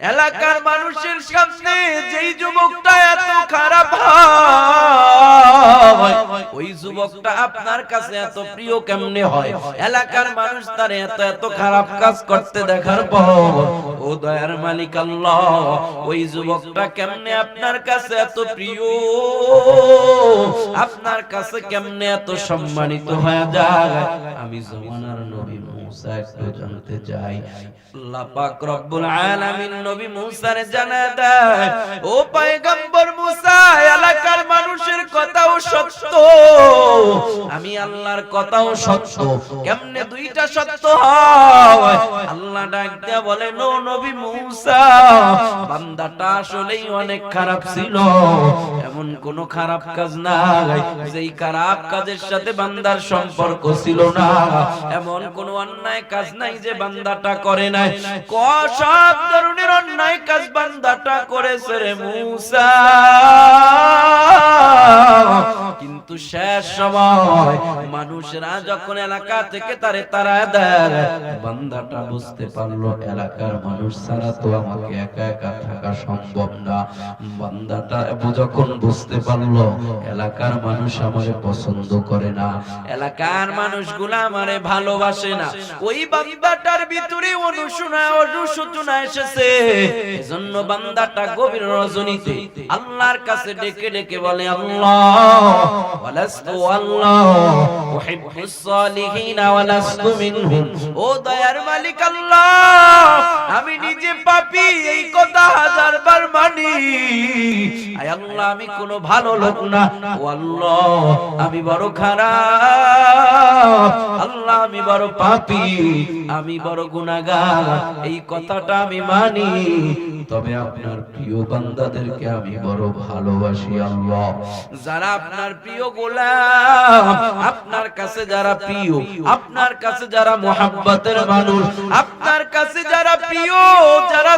এলাকার মানুষের সামনে যেই যুবকটা এত খারাপ হয় ওই যুবকটা আপনার কাছে এত প্রিয় কেমনে হয়? এলাকার মানুষ তার এত এত খারাপ কাজ করতে দেখার পর ও দয়ার মালিক আল্লাহ ওই যুবকটা কেমনে আপনার কাছে এত প্রিয়? আপনার কাছে কেমনে এত সম্মানিত হয়ে যায়? আমি জমানার নবী মুসা একটু জানতে চাই আল্লাহ পাক রব্বুল আলামিন নবী মুসার জানা দেয় ও পয়গম্বর মুসা এলাকার মানুষের কথাও সত্য। আমি আল্লাহর কথাও সত্য। কেমনে দুইটা সত্য হয়? আল্লাহ ডাক দিয়া বলে নো নবী মুসা বান্দাটা আসলেই অনেক খারাপ ছিল। এমন কোন খারাপ কাজ নাই। যেই খারাপ কাজের সাথে বান্দার সম্পর্ক ছিল না। এমন কোন অন্যায় কাজ নাই যে বান্দাটা করে নাই। ক সব ধরনের অন্যায় কাজ বান্দাটা করেছে রে মুসা। কিন্তু শেষ সময় মানুষরা যখন এলাকা থেকে তারে তারা দেয়, বান্দাটা বুঝতে পারল, এলাকার মানুষ ছাড়া তো আমাকে একা একা থাকা সম্ভব না। বান্দাটা যখন বুঝতে পারল, এলাকার মানুষ আমারে পছন্দ করে না, এলাকার মানুষগুলা আমারে ভালোবাসে না, ওই বান্দাটার ভিতরে অনুশোনা অনুশোচনা এসেছে। এজন্য বান্দাটা গভীর রজনীতে আল্লাহর কাছে ডেকে ডেকে বলে, আল্লাহ ওয়ালাস্তু আল্লাহ উহিব্বুস সালিহিন ওয়ালাস্তু মিনহুম ও দয়ার মালিক আল্লাহ, আমি নিজে পাপী, এই কথা হাজার বার মানি। আয় আল্লাহ, আমি কোনো ভালো লোক না। ও আল্লাহ, আমি বড় খারাপ। আল্লাহ, আমি বড় পাপী, আমি বড় গুনাহগার। এই কথাটা আমি মানি। তবে আপনার প্রিয় বান্দাদেরকে আমি বড় ভালোবাসি আল্লাহ। যারা আপনার প্রিয় গোলাম, আপনার কাছে যারা প্রিয়, আপনার কাছে যারা মানুষ, আপনার কাছে যারা প্রিয়, যারা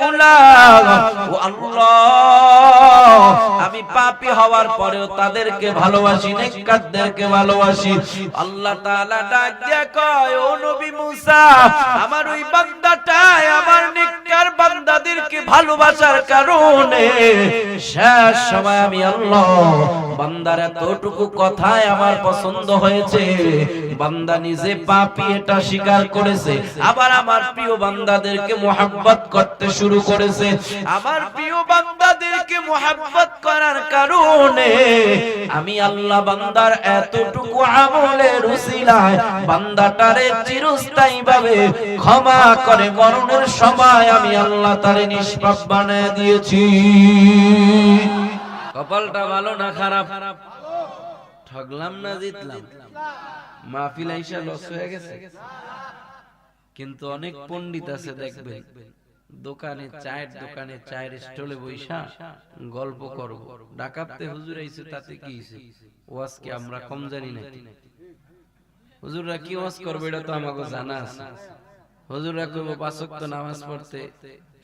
গোলাম, ও আল্লাহ, আমি পাপী হওয়ার পরেও তাদেরকে ভালোবাসি, নেককারদেরকে ভালোবাসি। আল্লাহ তাআলা ডাক দিয়া কয়, ও নবী মুসা, আমার ওই বান্দাটাই আমার নেককার বান্দাদেরকে ভালোবাসার কারণে শেষ সময় আমি আল্লাহ বান্দার এতটুকু কথায় আমার পছন্দ হয়েছে। বান্দা নিজে পাপি এটা স্বীকার করেছে। আবার আমার প্রিয় বান্দাদেরকে মোহাব্বত করতে শুরু করেছে। আমার প্রিয় বান্দাদেরকে মোহাব্বত করার কারণে আমি আল্লাহ বান্দার এতটুকু আমলের উসিলায় বান্দাটারে চিরস্থায়ী ভাবে ক্ষমা করে মরণের সময় আমি আল্লাহ তারে নিষ্পাপ বানায় দিয়েছি। কপালটা ভালো না খারাপ? ঠগলাম না, জিতলাম। মাহফিল আইসা লস হয়ে গেছে। কিন্তু অনেক পণ্ডিত আছে দেখবেন। দোকানে, চায়ের দোকানে, চায়ের স্টলে বইসা গল্প করব। ডাকাতে হুজুর আইছে, তাতে কি ওয়াজ কি আমরা কম জানি না হুজুররা কি ওয়াজ করবে, এটা তো আমাকে জানা আছে। হুজুররা কইব, পাঁচ ওয়াক্ত নামাজ পড়তে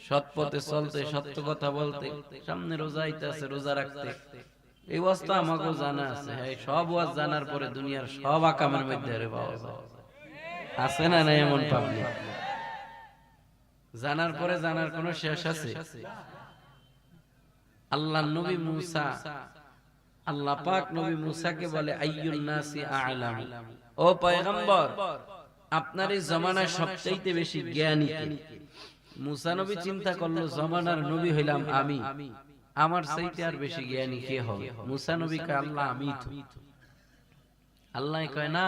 সৎ পথে চলতে সত্য কথা বলতে সামনে রোজা আইতাছে রোজা রাখতে। এই তো আমাকে জানা আছে হ্যাঁ সব ওয়াজ জানার পরে দুনিয়ার সব আকামের মধ্যে রে পাওয়া যায় আছে না না এমন পাবলিক? জানার পরে জানার কোন শেষ আছে? আল্লাহ নবী মুসা আল্লাহ পাক নবী মুসাকে বলে আইয়ুন নাসি আ'লাম? ও পয়গম্বর আপনার এই জমানায় সবচাইতে বেশি জ্ঞানী কে? মুসা নবী চিন্তা করল জমানার নবী হইলাম আমি। আমার চাইতে আর বেশি জ্ঞানী কে হবে? মুসা নবীকে আল্লাহ আমি তো আল্লাহ কয় না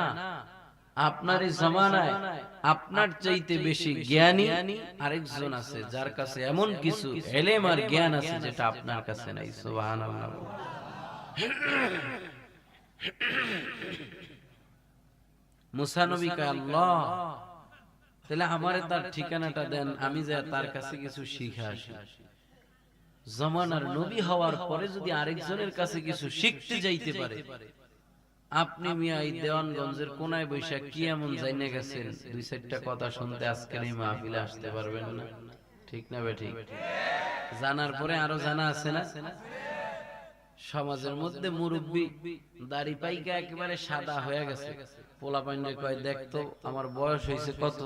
আপনার এই জমানায় আপনার চাইতে বেশি জ্ঞানী আরেকজন আছে যার কাছে এমন কিছু এলেম আর জ্ঞান আছে যেটা আপনার কাছে নাই। সুবহানাল্লাহ। মুসা নবী কয় আল্লাহ তাহলে আমারে তার ঠিকানাটা দেন আমি যে তার কাছে কিছু শিখে আসি। জমানার নবী হওয়ার পরে যদি আরেকজনের কাছে কিছু শিখতে যাইতে পারে আপনি মিয়া এই দেওয়ানগঞ্জের কোনায় বৈশাখ কি এমন জাইনে গেছেন? দুই চারটা কথা শুনতে আজকের এই মাহফিলে আসতে পারবেন না। ঠিক না বে ঠিক? জানার পরে আরও জানা আছে না? সমাজের মধ্যে মুরব্বী দাড়ি পাইকা একেবারে সাদা হয়ে গেছে। পোলা কয় দেখতো আমার বয়স হয়েছে কত?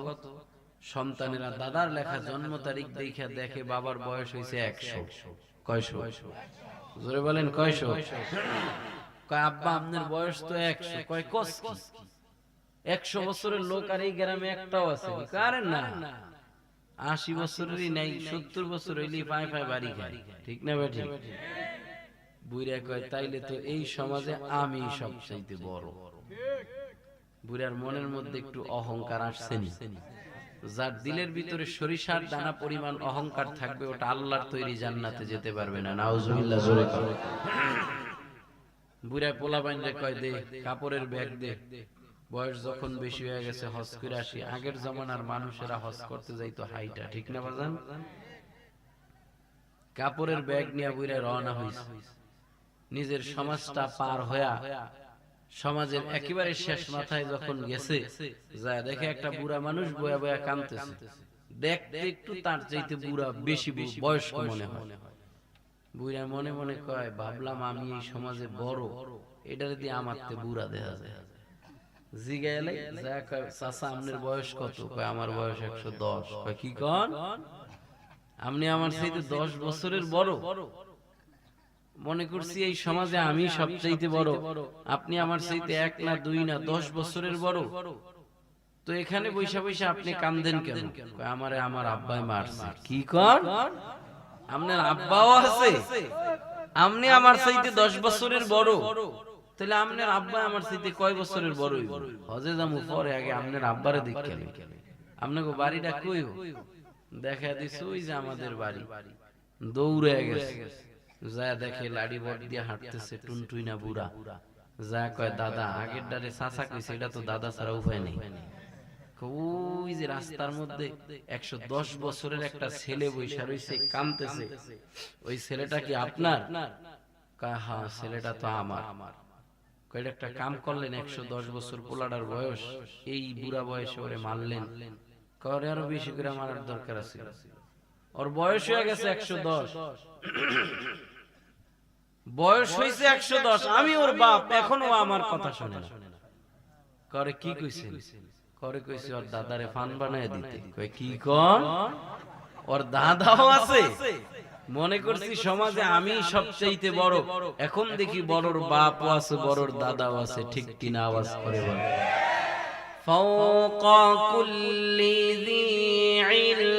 সন্তানেরা, দাদার লেখা জন্ম তারিখ দেখে দেখে বাবার বয়স হয়েছে একশো। কয়শো? জোরে বলেন, কয়শো? কয়, আব্বা, আপনার বয়স তো একশো। কয়, কস একশো বছরের লোক আর এই গ্রামে একটাও আছে কারেন না? আশি বছরেরই নাই, সত্তর বছর হইলে পায়ে পায়ে বাড়ি খায়। ঠিক না বেঠিক বুড়া কয়, তাইলে তো এই সমাজে আমি সবচাইতে বড়। বুড়ার মনের মধ্যে একটু অহংকার আসছেনি যার দিলের ভিতরে সরিষার দানা পরিমাণ অহংকার থাকবে ওটা আল্লাহর তৈরি জান্নাতে যেতে পারবে না। নাউজুবিল্লাহ জোরে করে। বুড়া পোলা বাইন্দে কয় দে কাপড়ের ব্যাগ দে। বয়স যখন বেশি হয়ে গেছে হজ করে আসি। আগের জমানার মানুষেরা হজ করতে যাইতো হাইটা ঠিক না বাজান? কাপড়ের ব্যাগ নিয়ে বুড়া রওনা হইছে নিজের সমাজটা পার হইয়া সমাজের একেবারে শেষ মাথায় যখন গেছে যায় দেখে একটা বুড়া মানুষ বয়া বয়া কাঁদতেছে। দেখতে একটু তার চাইতে বুড়া বেশি বয়স্ক মনে হয়। বুড়া মনে মনে কয় ভাবলাম আমি এই সমাজে বড়। এটার দিয়ে আমার তে বুড়া দেখা যায়। জিগাইলে যা কয় চাচা আপনার বয়স কত? কয় আমার বয়স একশো দশ। কয় কি কন? আপনি আমার চাইতে দশ বছরের বড়। মনে করছি এই সমাজে আমি সবচাইতে বড়। আপনি আমার চাইতে এক না দুই না দশ বছরের বড়। তো এখানে বৈশা বৈশা আপনি কান্দেন কেন? আমারে আমার আব্বাই মারছে। কি কন? আপনার আব্বাও আছে। আপনি আমার চাইতে দশ বছরের বড়। তাহলে আপনার আব্বা আমার চাইতে কয় বছরের বড় হজে যাব পরে আগে আপনার আব্বারে দেখে আপনাকে বাড়িটা কই দেখা দিছে ওই যে আমাদের বাড়ি। দৌড়ে গেছে। যা দেখে লাড়ি বট দিয়ে হাঁটতেছে টুনটুইনা বুড়া। যা কয় দাদা আগের ডারে চাচা কইছে এটা তো দাদা ছাড়া উপায় নেই। ওই যে রাস্তার মধ্যে একশো দশ বছরের একটা ছেলে বৈশা রয়েছে কামতেছে। ওই ছেলেটা কি আপনার? হ্যাঁ ছেলেটা তো আমার। একটা কাম করলেন একশো দশ বছর পোলাডার বয়স। এই বুড়া বয়সে ওরে মারলেন। করে আরও বেশি করে মারার দরকার আছে। ওর বয়স হয়ে গেছে একশো দশ। বয়স হয়েছে একশো দশ আমি ওর বাপ এখনো ও আমার কথা শোনে না করে কি কইছে করে কইছে ওর দাদারে ফান বানায় দিতে কয় কি কন ওর দাদাও আছে মনে করছি সমাজে আমি সবচাইতে বড় এখন দেখি বড়র বাপও আছে বড়র দাদাও আছে ঠিক কিনা আওয়াজ করে বলে فوق كل ذي علم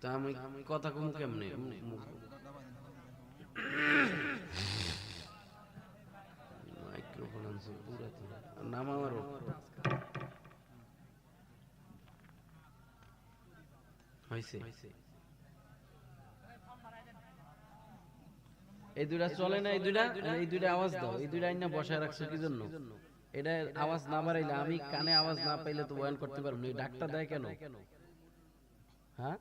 তা আমি কথা কম কেমনে? নাম এই দুইটা চলে না, এই দুইটা? এই দুইটা আওয়াজ দাও, এই দুইটা আইনা বসায় রাখছো, কি জন্য? আওয়াজ না বাড়াইলে আমি কানে আওয়াজ না পাইলে তো বয়ান করতে পারব না। ডাকটা দেয় কেন? হ্যাঁ?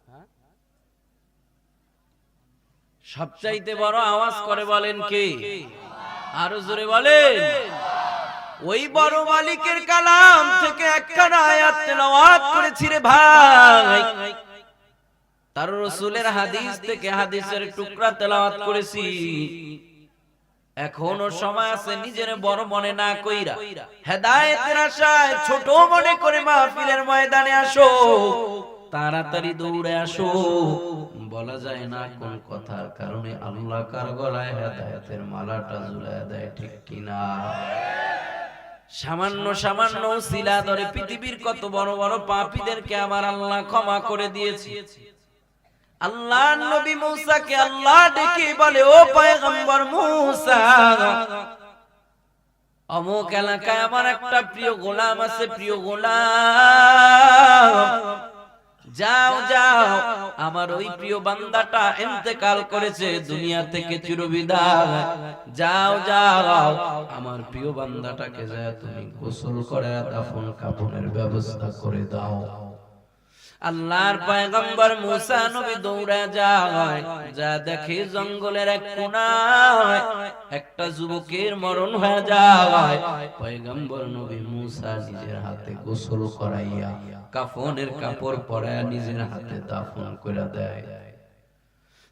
সবচাইতে বড় আওয়াজ করে বলেন কে? আরও জোরে বলেন। ওই বড় মালিকের কালাম থেকে একখানা আয়াত তেলাওয়াত করেছি রে ভাই। তার রসুলের হাদিস থেকে হাদিসের টুকরা তেলাওয়াত করেছি। এখনও সময় আছে নিজের বড় মনে না কইরা। হেদায়েতের আশায় ছোট মনে করে মাহফিলের ময়দানে আসো। তাড়াতাড়ি দৌড়ে আসো। বলা যায় না কোন কথার কারণে আল্লাহ কার গলায় হেদায়েতের মালাটা ঝুলায় দেয় ঠিক কিনা? সামান্য সামান্য শিলা ধরে পৃথিবীর কত বড় বড় পাপীদেরকে আমার আল্লাহ ক্ষমা করে দিয়েছি। আল্লাহ নবী মুসাকে আল্লাহ ডেকে বলে, ও পয়গম্বর মুসা, অমুক এলাকায় আমার একটা প্রিয় গোলাম আছে, প্রিয় গোলাম। যাও যাও, আমার ওই প্রিয় বান্দাটা ইন্তেকাল করেছে দুনিয়া থেকে চিরবিদায়। যাও যাও, আমার প্রিয় বান্দাটাকে যা তুমি গোসল করে দাফন কাফনের ব্যবস্থা করে দাও। আল্লাহর পয়গম্বর মুসা নবী দৌড়ে যায়। যা দেখে জঙ্গলের এক কোনায় একটা যুবকের মরণ হয়ে যায়। পয়গম্বর নবী মুসা নিজের হাতে গোসল করাইয়া কাফনের কাপড় পরায় নিজের হাতে দাফন করে দেয়।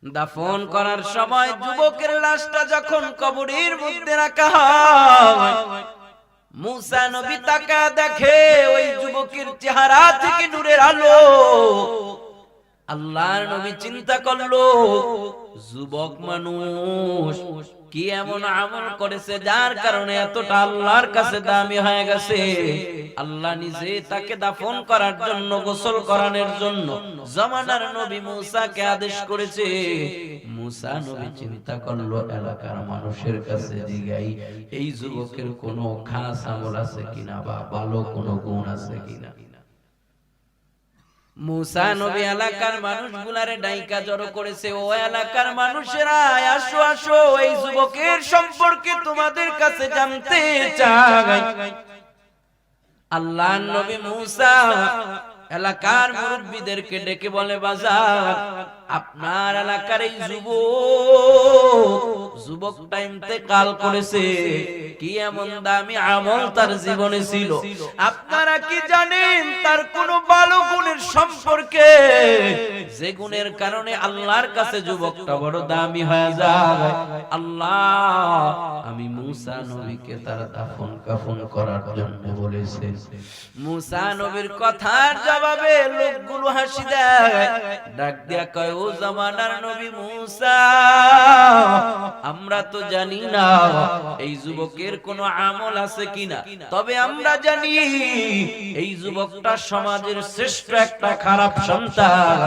দাফন করার সময় যুবকের লাশটা যখন কবরের মধ্যে রাখা হয় মুসা নবী তাকা দেখে ওই যুবকের চেহারা থেকে নূরের আলো। আল্লাহর নবী চিন্তা করল যুবক মানুষ। কি এমন আমল করেছে যার কারণে এতটা আল্লাহর কাছে দামি হয়ে গেছে? আল্লাহ নিজে তাকে দাফন করার জন্য গোসল করানোর জন্য জমানার নবী মুসাকে আদেশ করেছে। মুসা নবী চিন্তা করল এলাকার মানুষের কাছে জিগাই এই যুবকের কোনো খাস আমল আছে কিনা বা ভালো কোনো গুণ আছে কিনা? মুসা নবী এলাকার মানুষগুলারে ডাইকা জড়ো করেছে। ও এলাকার মানুষেরা আসো আসো এই যুবকের সম্পর্কে তোমাদের কাছে জানতে চাই। আল্লাহ নবী মুসা এলাকার মুরব্বীদেরকে ডেকে বলে বাজার আপনার এলাকার এই যুবক যুবকটা ইন্তেকাল করেছে। কি এমন দামি আমল তার জীবনে ছিল? আপনারা কি জানেন তার কোন ভালো গুণের সম্পর্কে? যে গুণের কারণে আল্লাহর কাছে যুবকটা বড় দামি হয়ে যায়। আল্লাহ, আমি মুসা নবীকে তার দাফন কাফন করার জন্য বলেছে। মুসা নবীর কথার জবাবে লোকগুলো হাসি দেয়। ডাক দিয়া কয় ও জামানার নবী মুসা। আমরা তো জানি না এই যুবকের কোনো আমল আছে কিনা। তবে আমরা জানি এই যুবকটা সমাজের শ্রেষ্ঠ একটা খারাপ সন্তান।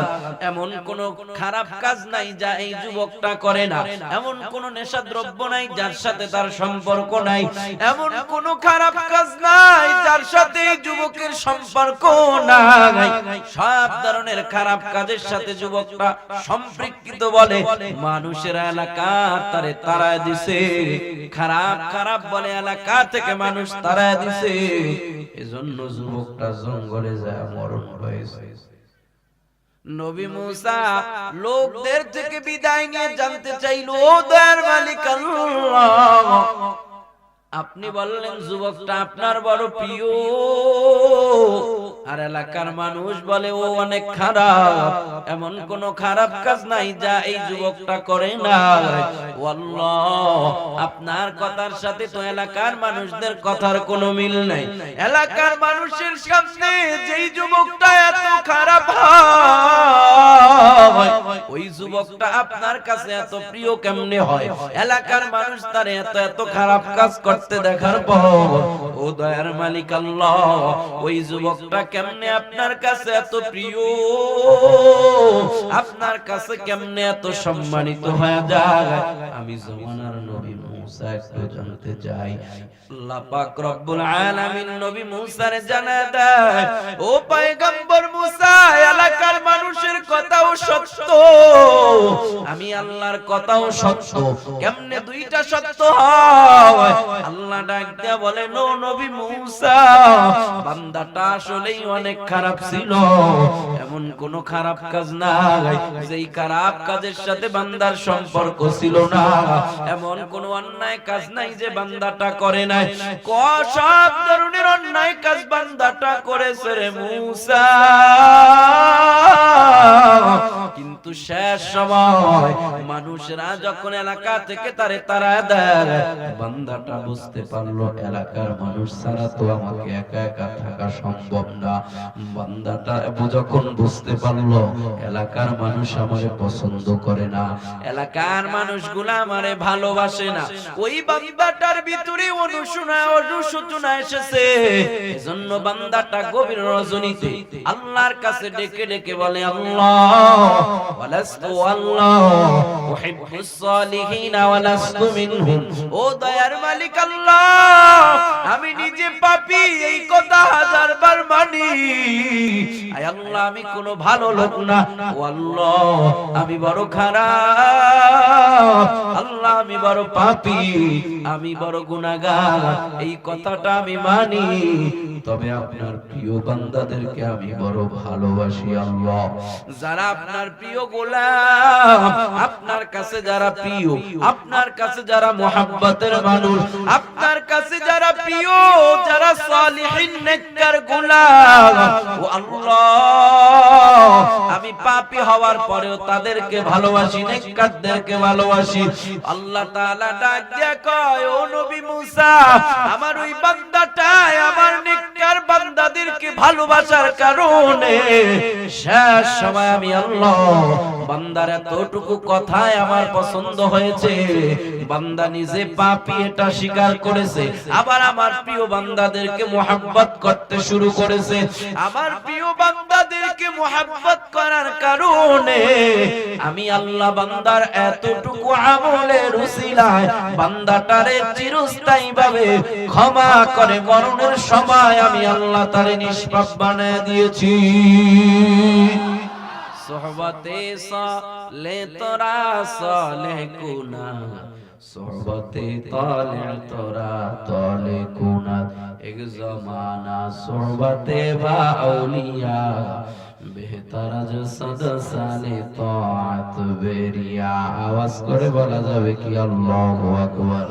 এমন কোন খারাপ কাজ নাই যা এই যুবকটা করে না। এমন কোন নেশা দ্রব্য নাই যার সাথে তার সম্পর্ক নাই। এমন কোন খারাপ কাজ নাই যার সাথে এই যুবকের সম্পর্ক নাই। সব ধরনের খারাপ কাজের সাথে যুবকটা সম্পৃক্ত বলে, মানুষের এলাকা তারে তারায় দিছে। খারাপ খারাপ বলে এলাকা থেকে মানুষ তারায় দিছে। এজন্য যুবকটা জঙ্গলে যায়, মরণ হয়েছে। নবী মুসা লোকদের থেকে বিদায় নিয়ে জানতে চাইল, ও দয়ার মালিক আল্লাহ, আপনি বললেন, যুবকটা আপনার বড় প্রিয়। আর এলাকার মানুষ বলে, ও অনেক খারাপ। এমন কোন খারাপ কাজ নাই যা এই যুবকটা করে না। আপনার কথার সাথে তো এলাকার মানুষদের কথার কোনো মিল নাই। এলাকার মানুষের সামনে যেই যুবকটা এত খারাপ ওই যুবকটা আপনার কাছে এত প্রিয় কেমনে হয়? এলাকার মানুষ তার এত এত খারাপ কাজ করতে দেখার পর, ও দয়ার মালিক আল্লাহ, ওই যুবকটা কেমনে আপনার কাছে এত প্রিয়? আপনার কাছে কেমনে এত সম্মানিত হয়ে যায়? আমি জমানার নবী মুসা একটু জানতে চাই আল্লাহ পাক রব্বুল আলামিন নবী মুসার জানা দেয় ও পয়গম্বর মুসা এলাকার মানুষের কথাও সত্য। আমি আল্লাহর কথাও সত্য। কেমনে দুইটা সত্য হয়? আল্লাহ ডাক দিয়া বলে নো নবী মুসা বান্দাটা আসলেই অনেক খারাপ ছিল। এমন কোন খারাপ কাজ নাই। যেই খারাপ কাজের সাথে বান্দার সম্পর্ক ছিল না। এমন কোন অন্যায় কাজ নাই যে বান্দাটা করে নাই। ক সব ধরনের অন্যায় কাজ বান্দাটা করেছে রে মুসা। কিন্তু শেষ সময় মানুষরা যখন এলাকা থেকে তারে তারা দেয়, বান্দাটা বুঝতে পারল, এলাকার মানুষ ছাড়া তো আমাকে একা একা থাকা সম্ভব না। বান্দাটা যখন বুঝতে পারল, এলাকার মানুষ আমারে পছন্দ করে না, এলাকার মানুষগুলা আমারে ভালোবাসে না, ওই বান্দাটার ভিতরে অনুশোনা অনুশোচনা এসেছে। এজন্য বান্দাটা গভীর রজনীতে আল্লাহর কাছে ডেকে ডেকে বলে, আল্লাহ ওয়ালাস্তু আল্লাহ উহিব্বুস সালিহিনা ওয়ালাস্তু মিনহুম ও দয়ার মালিক আল্লাহ, আমি নিজে পাপী, এই কথা হাজার বার মানি। আয় আল্লাহ, আমি কোনো ভালো লোক না। ও আল্লাহ, আমি বড় খারাপ। আল্লাহ, আমি বড় পাপী, আমি বড় গুনাহগার। এই কথাটা আমি মানি। তবে আপনার প্রিয় বান্দাদেরকে আমি বড় ভালোবাসি আল্লাহ। যারা আপনার প্রিয় গোলাম, আপনার কাছে যারা প্রিয়, আপনার কাছে যারা মানুষ, আপনার কাছে যারা প্রিয়, যারা গোলাম, ও আল্লাহ, আমি পাপী হওয়ার পরেও তাদেরকে ভালোবাসি, নেককারদেরকে ভালোবাসি। আল্লাহ তাআলা ডাক কয়, ও নবী মুসা, আমার ওই বান্দাটাই আমার নেককার বান্দাদেরকে ভালোবাসার কারণে শেষ সময় আমি আল্লাহ বান্দার এতটুকু কথায় আমার পছন্দ হয়েছে। বান্দা নিজে পাপি এটা স্বীকার করেছে। আবার আমার প্রিয় বান্দাদেরকে মোহাব্বত করতে শুরু করেছে। আমার প্রিয় বান্দাদেরকে মোহাব্বত করার কারণে আমি আল্লাহ বান্দার এতটুকু আমলের উসিলায় বান্দাটারে চিরস্থায়ী ভাবে ক্ষমা করে মরণের সময় আমি আল্লাহ তারে নিষ্পাপ বানায় দিয়েছি। সোহবতে সালে তোরা সালে কুনা, সোহবতে তলে তোরা তলে কুনা। এক জমানা সোহবতে বাউলিয়া বেহতার জসদ সালে তাআত বেরিয়া। আওয়াজ করে বলা যাবে কি আল্লাহু আকবার।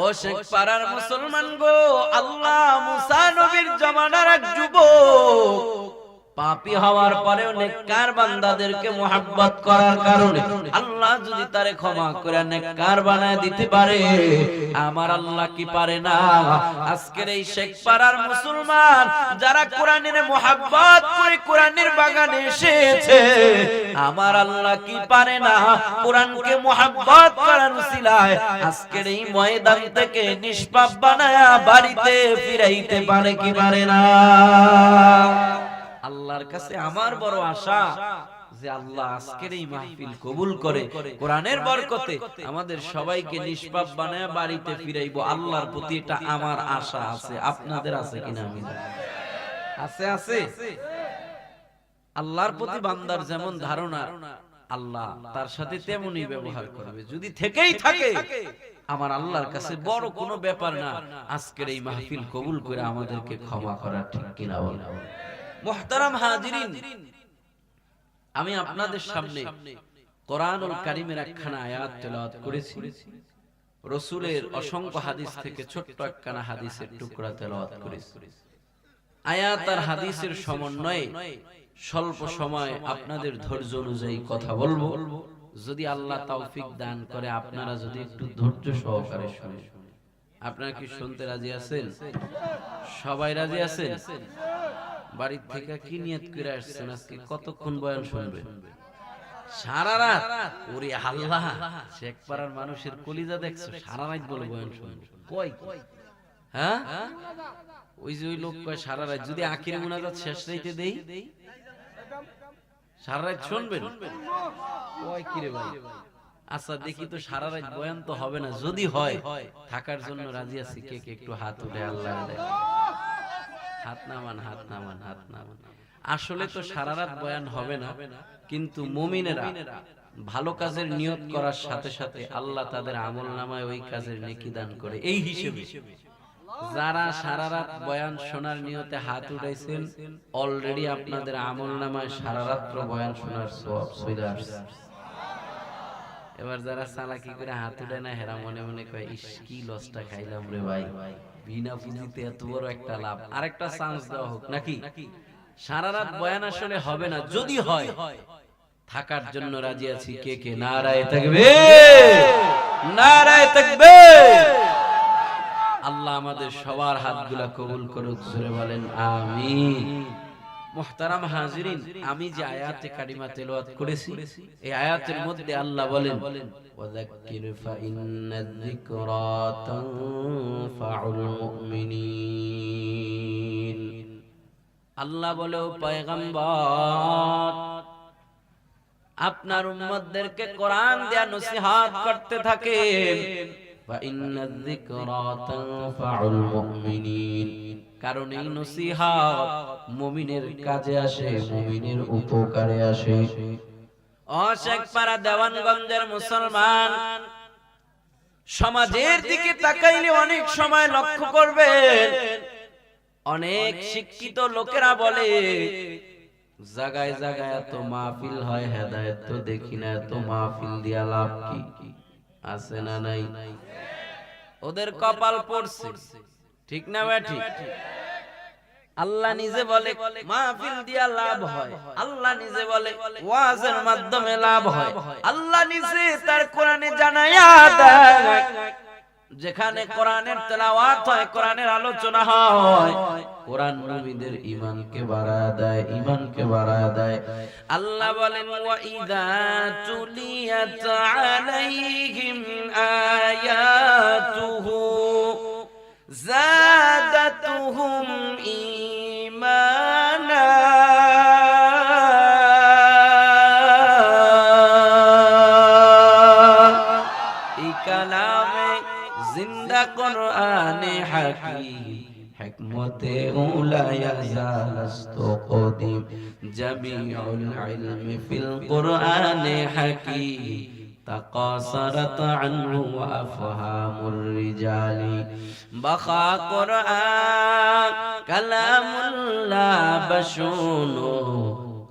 ও শেখ পাড়ার মুসলমান গো, আল্লাহ মুসা নবীর জমানার এক যুবক। পাপী হওয়ার পরেও নেককার বান্দাদেরকে মোহাব্বত করার কারণে আল্লাহ যদি তারে ক্ষমা করে নেককার বানায় দিতে পারে, আমার আল্লাহ কি পারে না? আজকের এই শেখ পাড়ার মুসলমান যারা কোরআনের মোহাব্বত করে কোরআনের বাগানে এসেছে, আমার আল্লাহ কি পারে না? কোরআনকে মোহাব্বত করার উসিলায় আজকের এই ময়দান থেকে নিষ্পাপ বানায়া বাড়িতে ফিরাইতে পারে কি পারে না? আল্লাহর কাছে আমার বড় আশা যে আল্লাহ আজকের এই মাহফিল কবুল করে কোরআনের বরকতে আমাদের সবাইকে নিষ্পাপ বানায় বাড়িতে ফিরাইবো আল্লাহর প্রতি এটা আমার আশা আছে। আপনাদের আছে কিনা আমি আছে আছে। আল্লাহর প্রতি বান্দার যেমন ধারণা আল্লাহ তার সাথে তেমনই ব্যবহার করবে। যদি থেকেই থাকে আমার আল্লাহর কাছে বড় কোনো ব্যাপার না। আজকের এই মাহফিল কবুল করে আমাদেরকে ক্ষমা করা ঠিক কিনা বলে। মোহতারাম হাজিরিন। আমি আপনাদের সামনে কোরআনুল কারিমের একখানা আয়াত তেলাওয়াত করেছি। রসুলের অসংখ্য হাদিস থেকে ছোট্ট একখানা হাদিসের টুকরা তেলাওয়াত করেছি। আয়াত আর হাদিসের সমন্বয়ে স্বল্প সময় আপনাদের ধৈর্য অনুযায়ী কথা বলব। যদি আল্লাহ তৌফিক দান করে আপনারা যদি একটু ধৈর্য সহকারে শুনেন। আপনারা কি শুনতে রাজি আছেন? সবাই রাজি আছেন? বাড়ির থেকে কি নিয়ত করে আসছেন আজকে? কতক্ষণ বয়ান শুনবে সারা রাত? ওরে আল্লাহ! মানুষের কলিজা দেখছ? সারা রাত বলে বয়ান শুনবে। কই? হ্যাঁ? ওই যে ওই লোক কয় সারা রাত যদি আখির মুনাজাত শেষ রাইতে দেই? সারা রাত শুনবেন? কয় কি রে ভাই? আচ্ছা দেখি তো সারা রাত বয়ান তো হবে না। যদি হয় থাকার জন্য রাজি আছি কে কে একটু হাত উঠে আল্লাহ দেয়। হাত নামান হাত নামান হাত নামান আসলে তো সারা রাত বয়ান হবে না, কিন্তু মুমিনেরা ভালো কাজের নিয়ত করার সাথে সাথে আল্লাহ তাদের আমল নামায় ওই কাজের নেকি দান করে। এই হিসেবে যারা সারা রাত বয়ান শোনার নিয়তে হাত উঠাইছেন অলরেডি আপনাদের আমল নামায় সারা রাত্র বয়ান শোনার সব চলে আসছে। এবার যারা চালাকি করে হাত উঠে না, হেরা মনে মনে কয়, ইস, কি লসটা খাইলাম রে ভাই। বিনা পুঁজিতে এত বড় একটা লাভ। আরেকটা চান্স দেওয়া হোক নাকি? সারা রাত বয়ান আসলে হবে না যদি হয় থাকার জন্য রাজি আছি কে কে? নারায় থাকবে। নারায় থাকবে। আল্লাহ আমাদের সবার হাতগুলা কবুল করুক। জোরে বলেন আমিন। মুহতারাম হাজিরিন আমি যে আয়াতে কারিমা তেলাওয়াত করেছি এই আয়াতের মধ্যে আল্লাহ বলেন ওয়াযাক্কির ফাইন্নায যিকরা তানফাউল মুমিনিন। আল্লাহ বলে ও পয়গম্বর আপনার উম্মতদেরকে কোরআন দেয়া নসিহত করতে থাকেন। ফাইন্নায যিকরা তানফাউল মুমিনিন কারণ এই নসিহত মুমিনের কাজে আসে মুমিনের উপকারে আসে। ও শেখপাড়া দেওয়ানগঞ্জের মুসলমান সমাজের দিকে তাকাইলে অনেক সময় লক্ষ্য করবেন। অনেক শিক্ষিত লোকেরা বলে জাগায় জাগায় এত মাহফিল হয় হেদায়ত তো দেখি না এত মাহফিল দিয়া লাভ কি? আছে না নাই? ওদের কপাল পড়ছে। ঠিক না ব্যাঠি আল্লাহ নিজে বলে মাহফিল দিয়া লাভ হয়। আল্লাহ নিজে বলে ওয়াজের মাধ্যমে লাভ হয়। আল্লাহ নিজে তার কোরআনে জানায়া দেয়। যেখানে কোরআনের তেলাওয়াত হয় কোরআনের আলোচনা হয়। কোরআন নবীদের ঈমানকে বাড়ায় দেয় ঈমানকে বাড়ায় দেয়। আল্লাহ বলেন ওয়া ইদা তুলিয়াত আলাইহিম আয়াতুহু জাদাতুহুম ঈমান ফিল কোরআনে হাকিম تقاصرت عنه وأفهام الرجال بخا قرآن كلام الله بشون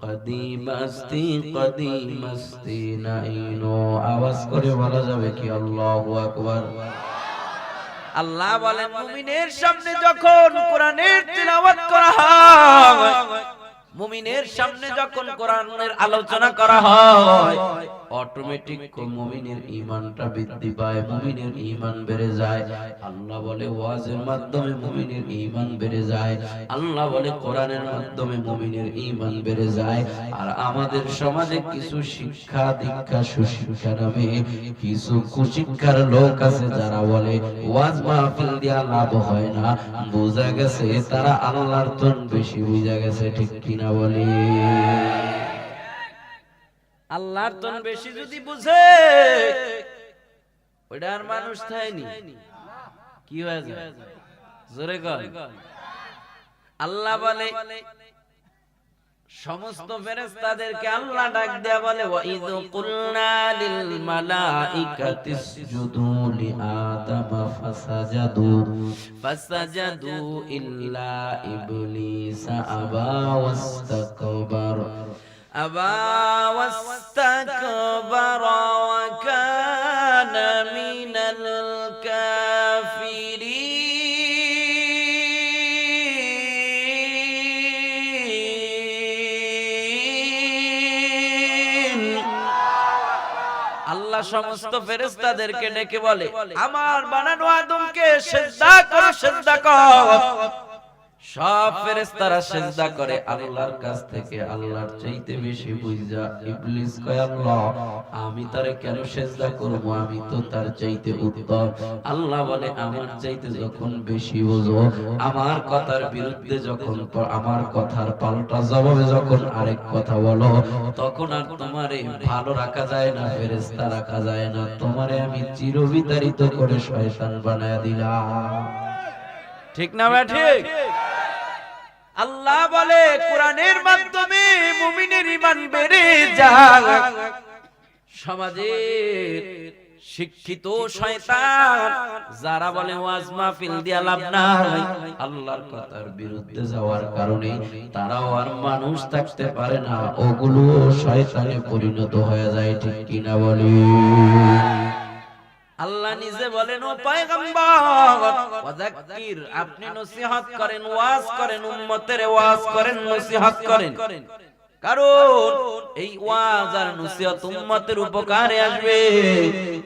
قدیم استی قدیم استی নাইনো আওয়াজ করে বলা যাবে কি আল্লাহু আকবার আল্লাহ বলেন মুমিনের সামনে যখন কোরআনের সামনে যখন কোরআনের আলোচনা করা হয় অটোমেটিক মুমিনের ঈমানটা বৃদ্ধি পায়, মুমিনের ঈমান বেড়ে যায়। আল্লাহ বলে, ওয়াজের মাধ্যমে মুমিনের ঈমান বেড়ে যায়। আল্লাহ বলে, কোরআনের মাধ্যমে মুমিনের ঈমান বেড়ে যায়। আর আমাদের সমাজে কিছু শিক্ষা দীক্ষা সুশিক্ষা নামে কিছু কুশিক্ষার লোক আছে যারা বলে, ওয়াজ মাহফিল দিয়া লাভ হয় না। বোঝা গেছে, তারা আল্লাহর তন বেশি, বুঝা গেছে ঠিক কিনা বলে। আল্লাহর তন বেশি যদি বুঝে ওইটা আর মানুষ থায়নি কি হয়ে যায়? জোরে কর আল্লাহ বলে সমস্ত ফেরেশতাদেরকে আল্লাহ ডাক দেয়া বলে ওয়া ইয কুলনা লিল মালাইকাতি ইসজুদু লি আদম ফাসাজাদু। ফাসাজাদু ইল্লা ইবলিস আবা ওয়াস্তাকবার। ওয়াস্তাকবার ওয়া কানা মিনাল কাফিরিন আল্লাহ সমস্ত ফেরেশতাদেরকে ডেকে বলে, আমার বানানো আদমকে সেজদা করো, সেজদা কর। সব ফেরেশতারা সেজদা করে আল্লাহর কাছ থেকে আল্লাহর চাইতে বেশি বুঝা ইবলিস কয় আল্লাহ? আমি তারে কেন সেজদা করব? আমি তো তার চাইতে উত্তম। আল্লাহ বলে আমার চাইতে যখন বেশি বুঝো আমার কথার বিরুদ্ধে যখন আমার কথার পাল্টা জবাবে যখন আরেক কথা বলো তখন আর তোমারে ভালো রাখা যায় না ফেরেশতা রাখা যায় না। তোমারে আমি চিরবিতারিত করে শয়তান বানায় দিলাম। ঠিক না ভাই ঠিক? আল্লাহ বলে, কোরআনের মাধ্যমে মুমিনের ঈমান বেড়ে যায় সমাজের শিক্ষিত শয়তান, যারা বলে, ওয়াজ মাহফিল দিয়া লাভ নাই, আল্লাহর কথার বিরুদ্ধে যাওয়ার কারণে তারাও আর মানুষ থাকতে পারে না। ওগুলো শয়তানে পরিণত হয়ে যায়, ঠিক কিনা বলি? আল্লাহ নিজে বলেন ও পয়গম্বর আপনি নসিহত করেন ওয়াজ করেন উম্মতের ওয়াজ করেন নসিহত করেন। কারণ এই ওয়াজ আর নসিহত উম্মতের উপকারে আসবে।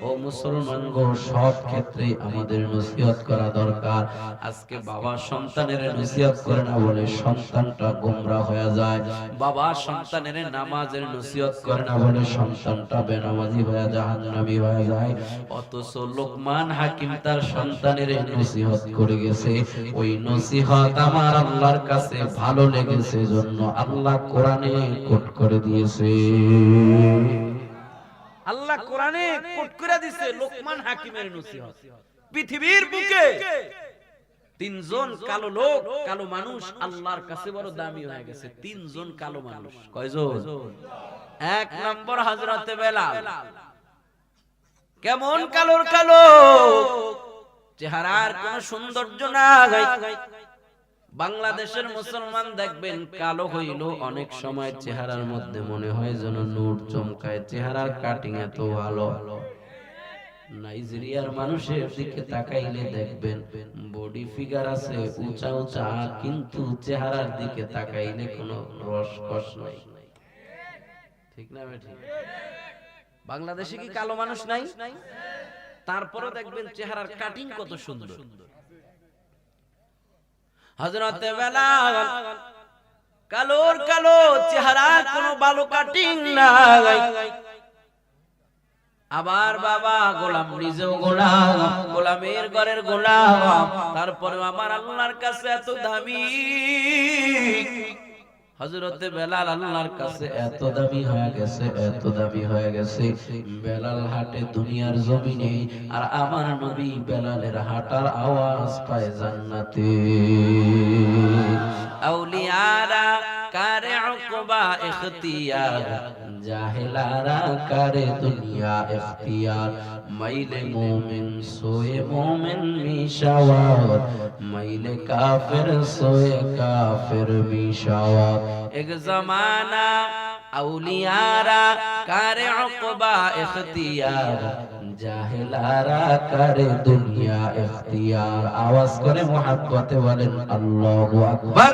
ও মুসলমান গো সব ক্ষেত্রে আমাদের নসিহত করা দরকার। আজকে বাবা সন্তানের নসিহত করে না বলে সন্তানটা গোমরা হয়ে যায়। বাবা সন্তানের নামাজের নসিহত করে না বলে সন্তানটা বেনামাজি হয়ে জাহান্নামী হয়ে যায়। অথচ লোকমান হাকিম তার সন্তানের নসিহত করে গেছে। ওই নসিহত আমার আল্লাহর কাছে ভালো লেগেছে। জন্য আল্লাহ কোরআনে কোট করে দিয়েছে। আল্লাহ কোরআনে কোট করে দিছে লোকমান হাকিমের নসিহত। পৃথিবীর বুকে তিনজন কালো লোক, কালো মানুষ আল্লাহর কাছে বড় দামি হয়ে গেছে। তিনজন কালো মানুষ। কয়জন? এক নম্বর হযরতে বেলাল। কেমন কালোর কালো? চেহারার কোন সৌন্দর্য নাই। বাংলাদেশের মুসলমান দেখবেন কালো হইল অনেক সময় চেহারার মধ্যে মনে হয় যেন নূর চমকায় চেহারার কাটিং এত ভালো। নাইজেরিয়ার মানুষের দিকে তাকাইলে দেখবেন বডি ফিগার আছে উঁচা উঁচা কিন্তু চেহারার দিকে তাকাইলে কোনো রসকস নাই। ঠিক না ঠিক বাংলাদেশে কি কালো মানুষ নাই? তারপরে দেখবেন চেহারার কাটিং কত সুন্দর। হযরতে বেলাল, কালোর কালো চেহারা, কোনো বালু কাটিং নাই। আবার বাবা গোলাম, নিজেও গোলাম, গোলামের ঘরের গোলাম তারপরে আমার আল্লাহর কাছে এত দামি। হযরতে বেলাল আল্লাহর কাছে এত দাবি হয়ে গেছে, এত দাবি হয়ে গেছে। বেলাল হাটে দুনিয়ার জমিনে, আর আমার নবী বেলালের হাটার আওয়াজ পায় জান্নাতে। আউলিয়ারা কারে আকবা ইখতিয়ার? জাহেলারা করে দুনিয়া ইখতিয়ার মাইলে মোমিন সোয়ে মোমিন মিশাওয়ার মাইলে কাফের সোয়ে কাফের মিশাওয়ার এক জমানা আউলিয়ারা কারে জাহেলারা করে দুনিয়া আওয়াজ করে মোহাব্বতে বলেন, আল্লাহু আকবার।